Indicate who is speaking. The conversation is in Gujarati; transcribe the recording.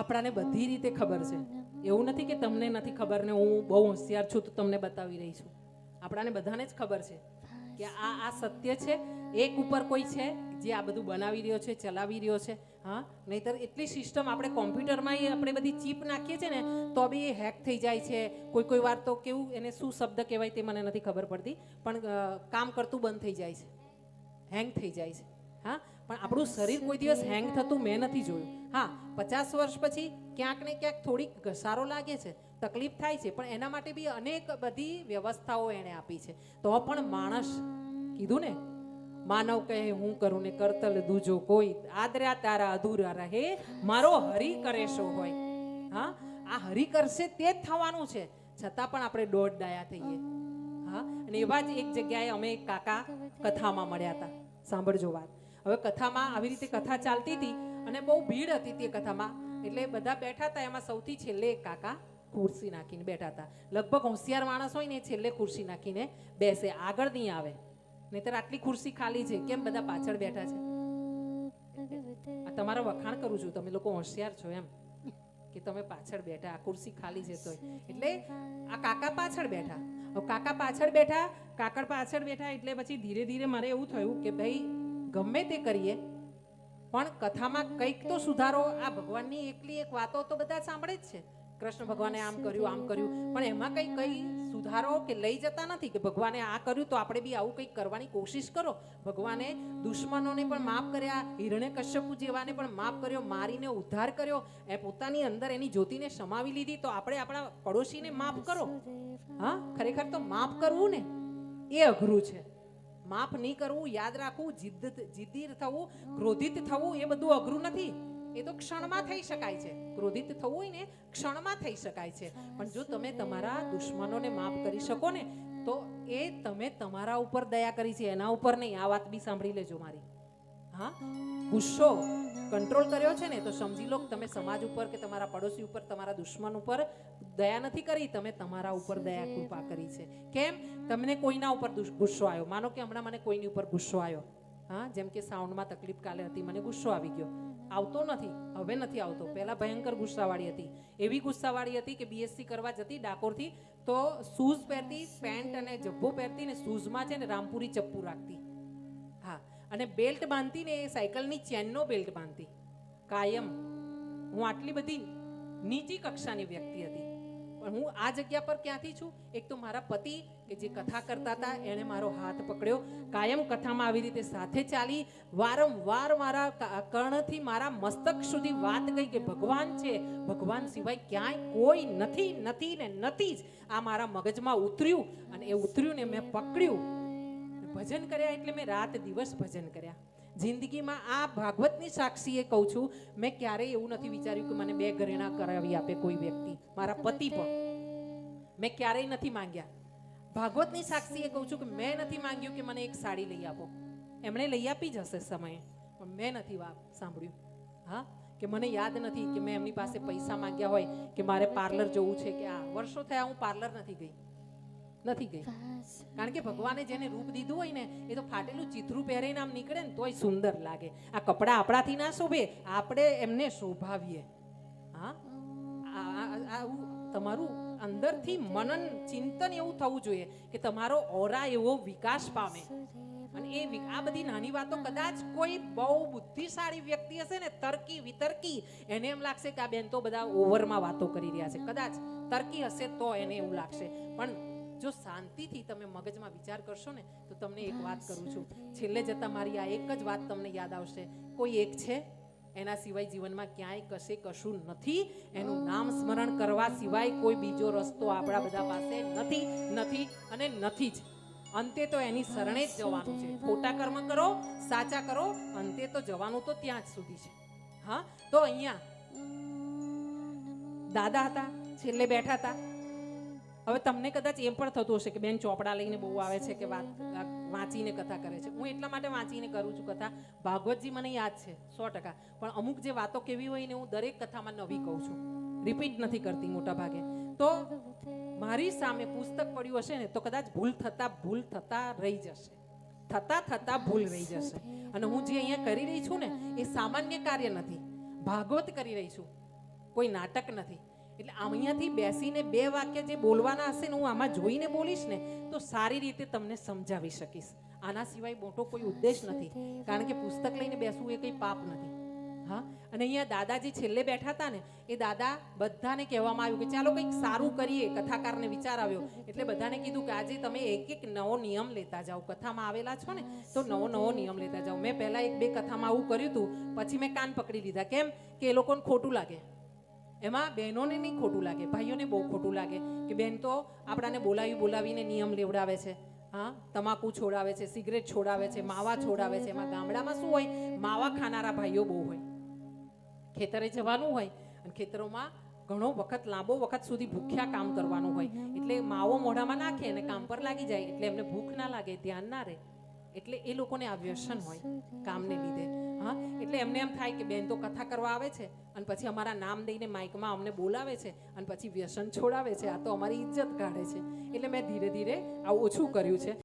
Speaker 1: આપણાને બધી રીતે ખબર છે. એવું નથી કે તમને નથી ખબર ને હું બહુ હોશિયાર છું તો તમને બતાવી રહી છું. આપણાને બધાને જ ખબર છે કે આ આ સત્ય છે. એક ઉપર કોઈ છે જે આ બધું બનાવી રહ્યો છે, ચલાવી રહ્યો છે. હા? નહીતર એટલી સિસ્ટમ આપણે કોમ્પ્યુટરમાં આપણે બધી ચીપ નાખીએ છીએ ને, તો બી એ હેક થઈ જાય છે. કોઈ કોઈ વાર તો કેવું, એને શું શબ્દ કહેવાય તે મને નથી ખબર પડતી. પણ કામ કરતું બંધ થઈ જાય છે. હેંગ થઈ જાય છે. હા? પણ આપણું શરીર કોઈ દિવસ હેંગ થતું મેં નથી જોયું. હા, પચાસ વર્ષ પછી ક્યાંક ને ક્યાંક થોડીક ઘસારો લાગે છે, તકલીફ થાય છે, પણ એના માટે બી અનેક બધી વ્યવસ્થાઓ એણે આપી છે. તો પણ માણસ કીધું ને, માનવ કહે, હું કરું ને કરતલ દૂજો કોઈ આદર્યા તારા અધૂરા રહે, મારો હરી કરે શો હોય. હા, આ હરી કરશે તે જ થવાનું છે, છતાં પણ આપણે દોઢ ડાયા થઈએ. હા, અને એવા જ એક જગ્યાએ અમે કાકા કથામાં મળ્યા હતા. સાંભળજો વાત. હવે કથામાં આવી રીતે કથા ચાલતી હતી અને બહુ ભીડ હતી તે કથામાં. એટલે બધા બેઠા હતા એમાં સૌથી છેલ્લે એક કાકા ખુરશી નાખીને બેઠા હતા. લગભગ હોશિયાર માણસ હોય ને છેલ્લે ખુરશી નાખીને બેસે, આગળ નહીં આવે. નહીતર આટલી ખુરશી ખાલી છે, કેમ બધા પાછળ બેઠા છે? તમારા વખાણ કરું છું, તમે લોકો હોશિયાર છો એમ, કે તમે પાછળ બેઠા, આ ખુરશી ખાલી છે તો એટલે આ કાકા પાછળ બેઠા. કાકા પાછળ બેઠા, કાકડ પાછળ બેઠા, એટલે પછી ધીરે ધીરે મારે એવું થયું કે ભાઈ ગમે તે કરીએ પણ કથામાં કંઈક તો સુધારો. આ ભગવાનની એકલી એક વાતો તો બધા સાંભળે જ છે. કૃષ્ણ ભગવાને આમ કર્યું આમ કર્યું. પણ એમાં કંઈ, કઈ સુધારો કે લઈ જતા નથી કે ભગવાને આ કર્યું તો આપણે બી આવું કંઈક કરવાની કોશિશ કરો. ભગવાને દુશ્મનોને પણ માફ કર્યા, હિરણ્ય કશ્યપુ જેવાને પણ માફ કર્યો, મારીને ઉદ્ધાર કર્યો. એ પોતાની અંદર એની જ્યોતિને સમાવી લીધી તો આપણે આપણા પડોશીને માફ કરો. હા, ખરેખર તો માફ કરવું ને એ અઘરું છે. માફ નહીં કરવું યાદ રાખવું જિદ્દ જિદ્દી થવું, ક્રોધિત થવું એ બધું અઘરું નથી. એ તો ક્ષણમાં થઈ શકાય છે. ક્રોધિત થવું હોય ને, ક્ષણમાં થઈ શકાય છે. પણ જો તમે તમારા દુશ્મનોને માફ કરી શકો ને, તો એ તમે તમારા ઉપર દયા કરી છે, એના ઉપર નહીં. આ વાત બી સાંભળી લેજો મારી. હા? ગુસ્સો કંટ્રોલ કર્યો છે ને, તો સમજી લો તમે સમાજ ઉપર કે તમારા પડોશી ઉપર, તમારા દુશ્મન ઉપર દયા નથી કરી, તમે તમારા ઉપર દયા કૃપા કરી છે. કેમ? તમને કોઈના ઉપર ગુસ્સો આવ્યો? માનો કે હમણાં મને કોઈની ઉપર ગુસ્સો આવ્યો. હા, જેમ કે સાઉન્ડમાં તકલીફ કાલે હતી, મને ગુસ્સો આવી ગયો. આવતો નથી, હવે નથી આવતો. પહેલા ભયંકર ગુસ્સાવાળી હતી. એવી ગુસ્સાવાળી હતી કે બીએસસી કરવા જતી ડાકોરથી, તો શૂઝ પહેરતી, પેન્ટ અને જબ્બો પહેરતી ને શૂઝમાં છે ને રામપુરી ચપ્પુ રાખતી. હા અને બેલ્ટ બાંધતી ને એ સાયકલની ચેનનો બેલ્ટ બાંધતી કાયમ. હું આટલી બધી નીચી કક્ષાની વ્યક્તિ હતી. પણ હું આ જગ્યા પર ક્યાંથી છું? એક તો મારા પતિ કે જે કથા કરતા હતા, એણે મારો હાથ પકડ્યો. કાયમ કથામાં આવી રીતે સાથે ચાલી, વારંવાર મારા કર્ણથી મારા મસ્તક સુધી વાત ગઈ કે ભગવાન છે. ભગવાન સિવાય ક્યાંય કોઈ નથી નથી ને નથી જ આ મારા મગજમાં ઉતર્યું અને એ ઉતર્યું ને મેં પકડ્યું. ભજન કર્યા એટલે મેં રાત દિવસ ભજન કર્યા. જિંદગીમાં આ ભાગવતની સાક્ષીએ કહું છું, મેં ક્યારેય એવું નથી વિચાર્યું કે મને બે ઘરેણા કરાવી આપે કોઈ વ્યક્તિ, મારા પતિ પણ. મેં ક્યારેય નથી માંગ્યા. ભાગવતની સાક્ષીએ કહું છું કે મેં નથી માંગ્યું કે મને એક સાડી લઈ આપો. એમણે લઈ આપી જ હશે સમયે, પણ મેં નથી સાંભળ્યું. હા? કે મને યાદ નથી કે મેં એમની પાસે પૈસા માંગ્યા હોય, કે મારે પાર્લર જવું છે, કે આ. વર્ષો થયા હું પાર્લર નથી ગઈ. નથી ગઈ. કારણ કે ભગવાને જેને રૂપ દીધું હોય ને, એ તો ફાટેલું ચિત્રું પહેરીને આમ નીકળે ને તોય સુંદર લાગે. આ કપડા આપણાથી ના શોભે, આપણે એમને શોભાવીએ. હા? તમારું અંદરથી મનન, ચિંતન એવું થવું જોઈએ કે તમારો ઓરા એવો વિકાસ પામે. અને એ આ બધી નાની વાતો કદાચ કોઈ બહુ બુદ્ધિશાળી વ્યક્તિ હશે ને, તર્કી, વિતર્કી, એને એમ લાગશે કે આ બેન તો બધા ઓવરમાં વાતો કરી રહ્યા છે. કદાચ તર્કી હશે તો એને એવું લાગશે. પણ જો શાંતિથી તમે મગજમાં વિચાર કરશો ને, તો તમને એક વાત કરું છું. છેલ્લે જતાં મારી આ એક જ વાત તમને યાદ આવશે. કોઈ એક છે, એના સિવાય જીવનમાં ક્યાંય કશે કશું નથી. એનું નામ સ્મરણ કરવા સિવાય કોઈ બીજો રસ્તો આપણા બધા પાસે નથી નથી અને નથી જ. અંતે તો એની શરણે જ જવાનું છે. ખોટા કર્મ કરો, સાચા કરો, અંતે તો જવાનું તો ત્યાં જ સુધી છે. હા? તો અહીંયા દાદા હતા, છેલ્લે બેઠા હતા. હવે તમને કદાચ એમ પણ થતું હશે કે બેન ચોપડા લઈને બહુ આવે છે કે વાત વાંચીને કથા કરે છે. હું એટલા માટે વાંચીને કરું છું કથા. ભાગવતજી મને યાદ છે, સો ટકા. પણ અમુક જે વાતો કેવી હોય ને હું દરેક કથામાં નવી કહું છું. રિપીટ નથી કરતી મોટા ભાગે. તો મારી સામે પુસ્તક પડ્યું હશે ને, તો કદાચ ભૂલ થતા ભૂલ થતા રહી જશે. થતા થતા ભૂલ રહી જશે. અને હું જે અહીંયા કરી રહી છું ને, એ સામાન્ય કાર્ય નથી. ભાગવત કરી રહી છું. કોઈ નાટક નથી. એટલે અહીંયાથી બેસીને બે વાક્ય જે બોલવાના હશે ને હું આમાં જોઈને બોલીશ ને, તો સારી રીતે તમને સમજાવી શકીશ. આના સિવાય મોટો કોઈ ઉદ્દેશ નથી. કારણ કે પુસ્તક લઈને બેસવું એ કંઈ પાપ નથી. હા? અને અહીંયા દાદાજી છેલ્લે બેઠા હતા ને, એ દાદા બધાને કહેવામાં આવ્યું કે ચાલો કંઈક સારું કરીએ, કથાકારને વિચાર આવ્યો. એટલે બધાને કીધું કે આજે તમે એક એક નવો નિયમ લેતા જાઓ. કથામાં આવેલા છો ને, તો નવો નવો નિયમ લેતા જાઓ. મેં પહેલાં એક બે કથામાં આવું કર્યું હતું. પછી મેં કાન પકડી લીધા. કેમ? કે એ લોકોને ખોટું લાગે. એમાં બહેનોને નહીં ખોટું લાગે, ભાઈઓને બહુ ખોટું લાગે કે બેન તો આપણાને બોલાવી બોલાવીને નિયમ લેવડાવે છે. હા, તમાકુ છોડાવે છે, સિગરેટ છોડાવે છે, માવા છોડાવે છે. એમાં ગામડામાં શું હોય? માવા ખાનારા ભાઈઓ બહુ હોય. ખેતરે જવાનું હોય અને ખેતરોમાં ઘણો વખત, લાંબો વખત સુધી ભૂખ્યા કામ કરવાનું હોય. એટલે માવો મોઢામાં નાખે અને કામ પર લાગી જાય. એટલે એમને ભૂખ ના લાગે, ધ્યાન ના રહે. એટલે એ લોકોને આ વ્યસન હોય, કામને લીધે. હા એટલે એમને એમ થાય કે બેન તો કથા કરવા આવે છે, અને પછી અમારા નામ દઈને માઇકમાં અમને બોલાવે છે, અને પછી વ્યસન છોડાવે છે, આ તો અમારી ઇજ્જત કાઢે છે. એટલે મેં ધીરે ધીરે આ ઓછું કર્યું છે.